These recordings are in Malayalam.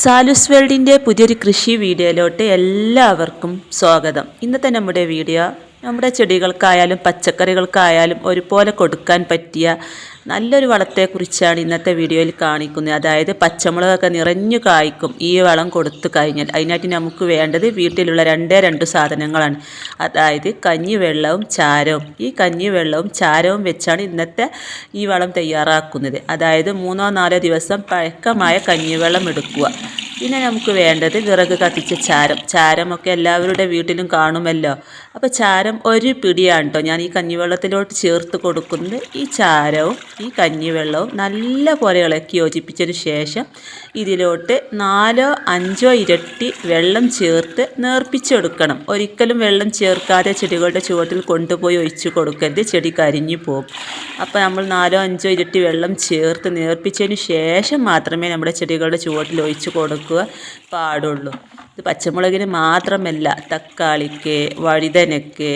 സാലുസ് വേൾഡിന്റെ പുതിയൊരു കൃഷി വീഡിയോയിലോട്ട് എല്ലാവർക്കും സ്വാഗതം. ഇന്നത്തെ നമ്മുടെ വീഡിയോ നമ്മുടെ ചെടികൾക്കായാലും പച്ചക്കറികൾക്കായാലും ഒരുപോലെ കൊടുക്കാൻ പറ്റിയ നല്ലൊരു വളത്തെക്കുറിച്ചാണ് ഇന്നത്തെ വീഡിയോയിൽ കാണിക്കുന്നത്. അതായത് പച്ചമുളകൊക്കെ നിറഞ്ഞു കായ്ക്കും ഈ വളം കൊടുത്തു കഴിഞ്ഞാൽ അതിനായിട്ട് നമുക്ക് വേണ്ടത് വീട്ടിലുള്ള രണ്ടേ രണ്ട് സാധനങ്ങളാണ്. അതായത് കഞ്ഞിവെള്ളവും ചാരവും. ഈ കഞ്ഞിവെള്ളവും ചാരവും വെച്ചാണ് ഇന്നത്തെ ഈ വളം തയ്യാറാക്കുന്നത്. അതായത് മൂന്നോ നാലോ ദിവസം പഴക്കമായ കഞ്ഞിവെള്ളം എടുക്കുക. പിന്നെ നമുക്ക് വേണ്ടത് വിറക് കത്തിച്ച ചാരം. ചാരമൊക്കെ എല്ലാവരുടെ വീട്ടിലും കാണുമല്ലോ. അപ്പോൾ ചാരം ഒരു പിടിയാണ് കേട്ടോ ഞാൻ ഈ കഞ്ഞിവെള്ളത്തിലോട്ട് ചേർത്ത് കൊടുക്കുന്നത് ഈ ചാരവും ഈ കഞ്ഞിവെള്ളവും നല്ല പോലെ ഇളക്കി യോജിപ്പിച്ചതിന് ശേഷം ഇതിലോട്ട് നാലോ അഞ്ചോ ഇരട്ടി വെള്ളം ചേർത്ത് നേർപ്പിച്ചെടുക്കണം. ഒരിക്കലും വെള്ളം ചേർക്കാതെ ചെടികളുടെ ചുവട്ടിൽ കൊണ്ടുപോയി ഒഴിച്ചു കൊടുക്കരുത്. ചെടി കരിഞ്ഞു പോകും. അപ്പോൾ നമ്മൾ നാലോ അഞ്ചോ ഇരട്ടി വെള്ളം ചേർത്ത് നേർപ്പിച്ചതിന് ശേഷം മാത്രമേ നമ്മുടെ ചെടികളുടെ ചുവട്ടിൽ ഒഴിച്ചു കൊടുക്കുക പാടുള്ളൂ. ഇത് പച്ചമുളകിന് മാത്രമല്ല തക്കാളിക്ക് വഴുതനക്ക്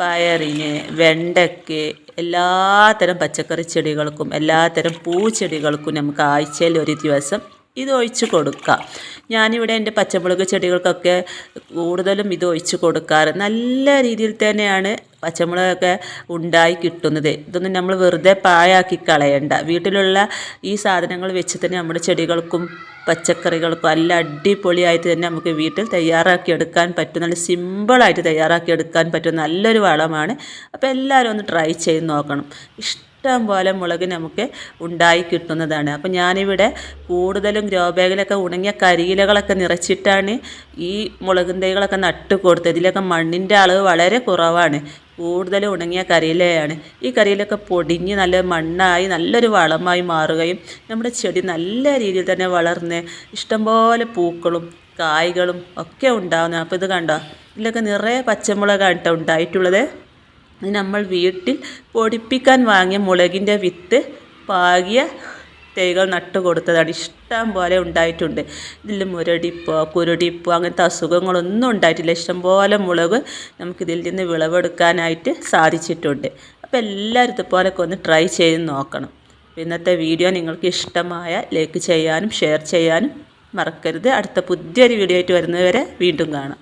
പയറിന് വെണ്ടയ്ക്ക് എല്ലാത്തരം പച്ചക്കറി ചെടികൾക്കും എല്ലാത്തരം പൂച്ചെടികൾക്കും നമുക്ക് ആഴ്ചയിൽ ഒരു ദിവസം ഇത് ഒഴിച്ച് കൊടുക്കാം. ഞാനിവിടെ എന്റെ പച്ചമുളക് ചെടികൾക്കൊക്കെ കൂടുതലും ഇത് ഒഴിച്ച് കൊടുക്കാറ്. നല്ല രീതിയിൽ തന്നെയാണ് പച്ചമുളകൊക്കെ ഉണ്ടായി കിട്ടുന്നത്. ഇതൊന്നും നമ്മൾ വെറുതെ പായാക്കി കളയണ്ട. വീട്ടിലുള്ള ഈ സാധനങ്ങൾ വെച്ച് തന്നെ നമ്മുടെ ചെടികൾക്കും പച്ചക്കറികൾക്കും നല്ല അടിപൊളിയായിട്ട് തന്നെ നമുക്ക് വീട്ടിൽ തയ്യാറാക്കി എടുക്കാൻ പറ്റും. നല്ല സിമ്പിളായിട്ട് തയ്യാറാക്കി എടുക്കാൻ പറ്റും. നല്ലൊരു വളമാണ്. അപ്പോൾ എല്ലാവരും ഒന്ന് ട്രൈ ചെയ്ത് നോക്കണം. ഇഷ്ടം പോലെ മുളക് നമുക്ക് ഉണ്ടായി കിട്ടുന്നതാണ്. അപ്പോൾ ഞാനിവിടെ കൂടുതലും ഗ്രോ ബാഗിലൊക്കെ ഉണങ്ങിയ കരിയിലകളൊക്കെ നിറച്ചിട്ടാണ് ഈ മുളകിൻ തൈകളൊക്കെ നട്ട് കൊടുത്തത് ഇതിലൊക്കെ മണ്ണിന്റെ അളവ് വളരെ കുറവാണ്. കൂടുതൽ ഉണങ്ങിയ കരിയിലയാണ് ഈ കരിയിലൊക്കെ പൊടിഞ്ഞ് നല്ല മണ്ണായി നല്ലൊരു വളമായി മാറുകയും നമ്മുടെ ചെടി നല്ല രീതിയിൽ തന്നെ വളർന്ന് ഇഷ്ടംപോലെ പൂക്കളും കായ്കളും ഒക്കെ ഉണ്ടാകുന്ന അപ്പോൾ ഇത് കണ്ടോ? ഇതിലൊക്കെ നിറയെ പച്ചമുളകാണ് കേട്ടോ ഉണ്ടായിട്ടുള്ളത്. നമ്മൾ വീട്ടിൽ പൊടിപ്പിക്കാൻ വാങ്ങിയ മുളകിന്റെ വിത്ത് പാകിയ തൈകൾ നട്ടു കൊടുത്തതാണ്. ഇഷ്ടം പോലെ ഉണ്ടായിട്ടുണ്ട്. ഇതിൽ മുരടിപ്പോ കുരുടിപ്പോ അങ്ങനത്തെ അസുഖങ്ങളൊന്നും ഉണ്ടായിട്ടില്ല. ഇഷ്ടം പോലെ മുളക് നമുക്കിതിൽ നിന്ന് വിളവെടുക്കാനായിട്ട് സാധിച്ചിട്ടുണ്ട്. അപ്പോൾ എല്ലാവരും ഇതുപോലൊക്കെ ഒന്ന് ട്രൈ ചെയ്ത് നോക്കണം. ഇന്നത്തെ വീഡിയോ നിങ്ങൾക്ക് ഇഷ്ടമായ ലൈക്ക് ചെയ്യാനും ഷെയർ ചെയ്യാനും മറക്കരുത്. അടുത്ത പുതിയൊരു വീഡിയോ ആയിട്ട് വരുന്നവരെ വീണ്ടും കാണാം.